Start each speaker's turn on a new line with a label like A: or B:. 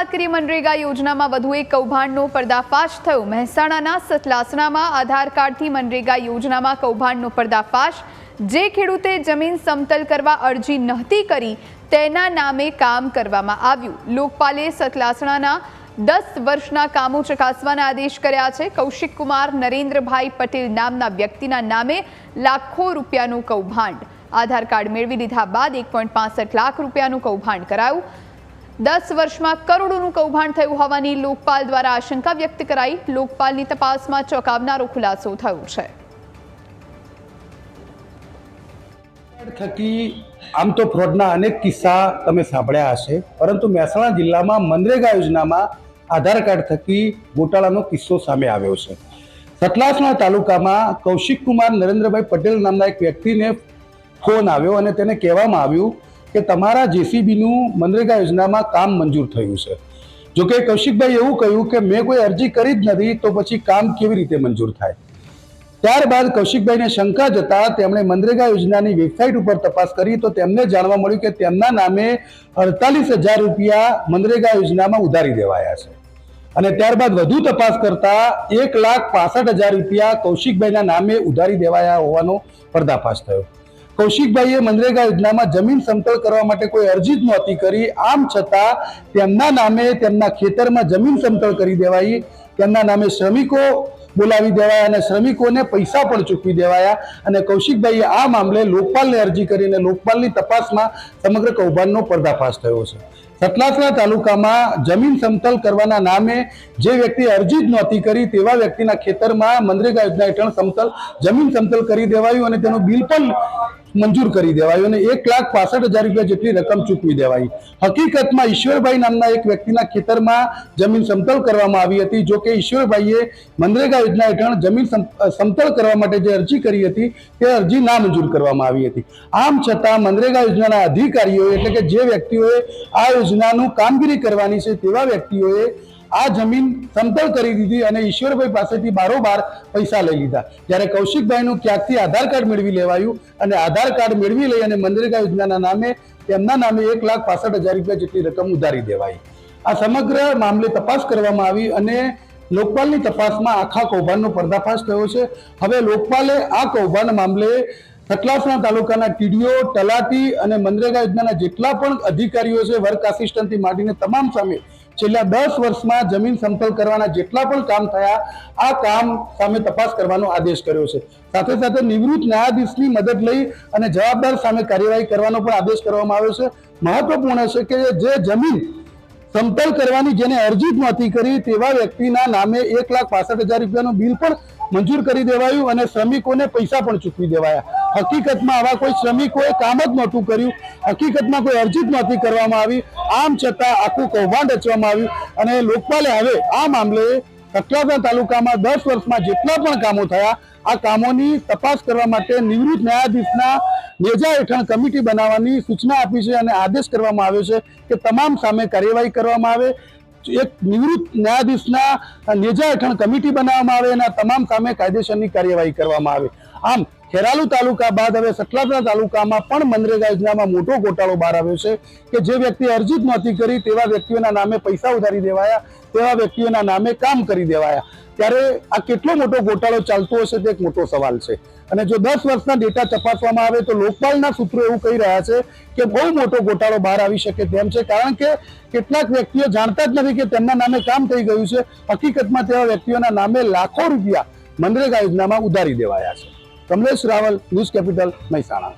A: વાત કરીએ મનરેગા યોજનામાં વધુ એક કૌભાંડનો પર્દાફાશ થયો. મહેસાણાના સતલાસણામાં આધાર કાર્ડથી મનરેગા યોજનામાં કૌભાંડનો પર્દાફાશ. જે ખેડૂતે જમીન સમતલ કરવા અરજી નહોતી કરી, તેના નામે કામ કરવામાં આવ્યું. લોકપાલે સતલાસણાના દસ વર્ષના કામો ચકાસવાના આદેશ કર્યા છે. કૌશિક કુમાર નરેન્દ્રભાઈ પટેલ નામના વ્યક્તિના નામે લાખો રૂપિયાનું કૌભાંડ. આધાર કાર્ડ મેળવી લીધા બાદ એક લાખ રૂપિયાનું કૌભાંડ કરાયું. દસ વર્ષમાં કરોડોનું કૌભાંડ થયું હોવાની લોકપાલ દ્વારા આશંકા વ્યક્ત કરાઈ. લોકપાલની તપાસમાં ચોંકાવનારો ખુલાસો થયો છે.
B: થકી આમ તો ફ્રોડના અનેક કિસ્સા તમે સાંભળ્યા હશે. પરંતુ મહેસાણા જિલ્લામાં મનરેગા યોજનામાં આધાર કાર્ડ થકી ગોટાળાનો કિસ્સો સામે આવ્યો છે. સતલાસણા તાલુકામાં કૌશિક કુમાર નરેન્દ્રભાઈ પટેલ નામના એક વ્યક્તિને ફોન આવ્યો અને તેને કહેવામાં આવ્યું કે તમારા જેસીબીનું મનરેગા યોજનામાં કામ મંજૂર થયું છે. જોકે કૌશિકભાઈ એવું કહ્યું કે મેં કોઈ અરજી કરી જ નથી તો પછી કામ કેવી રીતે મંજૂર થાય? ત્યારબાદ કૌશિકભાઈને શંકા જતા તેમણે મનરેગા યોજનાની વેબસાઇટ ઉપર તપાસ કરી તો તેમને જાણવા મળ્યું કે તેમના નામે અડતાલીસ હજાર રૂપિયા મનરેગા યોજનામાં ઉધારી દેવાયા છે. અને ત્યારબાદ વધુ તપાસ કરતા એક લાખ પાસઠ હજાર રૂપિયા કૌશિકભાઈના નામે ઉધારી દેવાયા હોવાનો પર્દાફાશ થયો. કૌશિકભાઈએ મનરેગા યોજનામાં જમીન સમતળ કરવા માટે કોઈ અરજી જ નહોતી કરી. આમ છતાં તેમના નામે તેમના ખેતરમાં જમીન સમતળ કરી દેવાઈ. તેમના નામે શ્રમિકો બોલાવી દેવાયા અને શ્રમિકોને પૈસા પણ ચૂકવી દેવાયા. અને કૌશિકભાઈએ આ મામલે લોકપાલને અરજી કરીને લોકપાલની તપાસમાં સમગ્ર કૌભાંડનો પર્દાફાશ થયો છે. સતલાસણા તાલુકામાં જમીન સમતલ કરવાના નામે જે વ્યક્તિ અરજી જ નહોતી કરી તેવા વ્યક્તિના ખેતરમાં મનરેગા યોજના હેઠળ સમતલ, જમીન સમતલ કરી દેવાયું અને તેનું બિલ પણ મંજૂર કરી દેવાયું અને એક લાખ પાસઠ હજાર રૂપિયા જેટલી રકમ ચૂકવી દેવાઈ હકીકતમાં ઈશ્વરભાઈ નામના એક વ્યક્તિના ખેતરમાં જમીન સમતલ કરવામાં આવી હતી. જો કે ઈશ્વરભાઈએ મનરેગા યોજના હેઠળ જમીન સમ- સમતળ કરવા માટે જે અરજી કરી હતી, તે અરજી ના મંજૂર કરવામાં આવી હતી. આમ છતાં મનરેગા યોજનાના અધિકારીઓએ એટલે કે જે વ્યક્તિઓએ આ યોજનાનું કામગીરી કરવાની છે તેવા વ્યક્તિઓએ આ જમીન સમતળ કરી દીધી અને ઈશ્વરભાઈ પાસેથી બારોબાર પૈસા લઈ લીધા. જ્યારે કૌશિકભાઈનું ક્યાંકથી આધાર કાર્ડ મેળવી લેવાયું અને આધાર કાર્ડ મેળવી લઈ અને મનરેગા યોજનાના નામે તેમના નામે એક લાખ પાસઠ હજાર રૂપિયા જેટલી રકમ ઉધારી દેવાઈ. આ સમગ્ર મામલે તપાસ કરવામાં આવી અને લોકપાલની તપાસમાં આખા કૌભાંડનો પર્દાફાશ થયો છે. હવે લોકપાલે આ કૌભાંડ મામલે સતલાસણા તાલુકાના ટીડીઓ, તલાટી અને મનરેગા યોજનાના જેટલા પણ અધિકારીઓ છે, વર્ક આસિસ્ટન્ટથી માંડીને તમામ સામે છેલ્લા દસ વર્ષમાં જમીન સમતલ કરવાના જેટલા પણ કામ થયા, આ કામ સામે તપાસ કરવાનો આદેશ કર્યો છે. સાથે સાથે નિવૃત્ત ન્યાયાધીશની મદદ લઈ અને જવાબદાર સામે કાર્યવાહી કરવાનો પણ આદેશ કરવામાં આવ્યો છે. મહત્વપૂર્ણ છે કે જે જમીન સમતલ કરવાની જેને અરજી જ નહોતી કરી, તેવા વ્યક્તિના નામે એક લાખ પાસઠ હજાર રૂપિયાનું બિલ પણ મંજૂર કરી દેવાયું અને શ્રમિકોને પૈસા પણ ચૂકવી દેવાયા. હકીકતમાં આવા કોઈ શ્રમિકોએ કામ જ નહોતું કર્યું. હકીકતમાં કોઈ અરજી જ નહોતી કરવામાં આવી. આમ છતાં આખું કૌભાંડ રચવામાં આવ્યું. અને લોકપાલે હવે આ મામલે કટલાદા તાલુકામાં દસ વર્ષમાં જેટલા પણ કામો થયા, આ કામોની તપાસ કરવા માટે નિવૃત્ત ન્યાયાધીશના નેજા હેઠળ કમિટી બનાવવાની સૂચના આપી છે અને આદેશ કરવામાં આવ્યો છે કે તમામ સામે કાર્યવાહી કરવામાં આવે. એક નિવૃત્ત ન્યાયાધીશના નેજા હેઠળ કમિટી બનાવવામાં આવે અને તમામ સામે કાયદેસરની કાર્યવાહી કરવામાં આવે. આમ ખેરાલુ તાલુકા બાદ હવે સતલાસણા તાલુકામાં પણ મનરેગા યોજનામાં મોટો ગોટાળો બહાર આવ્યો છે કે જે વ્યક્તિ અરજી નહોતી કરી તેવા વ્યક્તિઓના નામે પૈસા ઉધારી દેવાયા, તેવા વ્યક્તિઓના નામે કામ કરી દેવાયા. ત્યારે આ કેટલો મોટો ગોટાળો ચાલતો હશે તે એક મોટો સવાલ છે. અને જો દસ વર્ષના ડેટા તપાસવામાં આવે તો લોકપાલના સૂત્રો એવું કહી રહ્યા છે કે બહુ મોટો ગોટાળો બહાર આવી શકે તેમ છે, કારણ કે કેટલાક વ્યક્તિઓ જાણતા જ નથી કે તેમના નામે કામ થઈ ગયું છે. હકીકતમાં તેવા વ્યક્તિઓના નામે લાખો રૂપિયા મનરેગા યોજનામાં ઉધારી દેવાયા છે. Kamlesh Raval news capital Mehsana.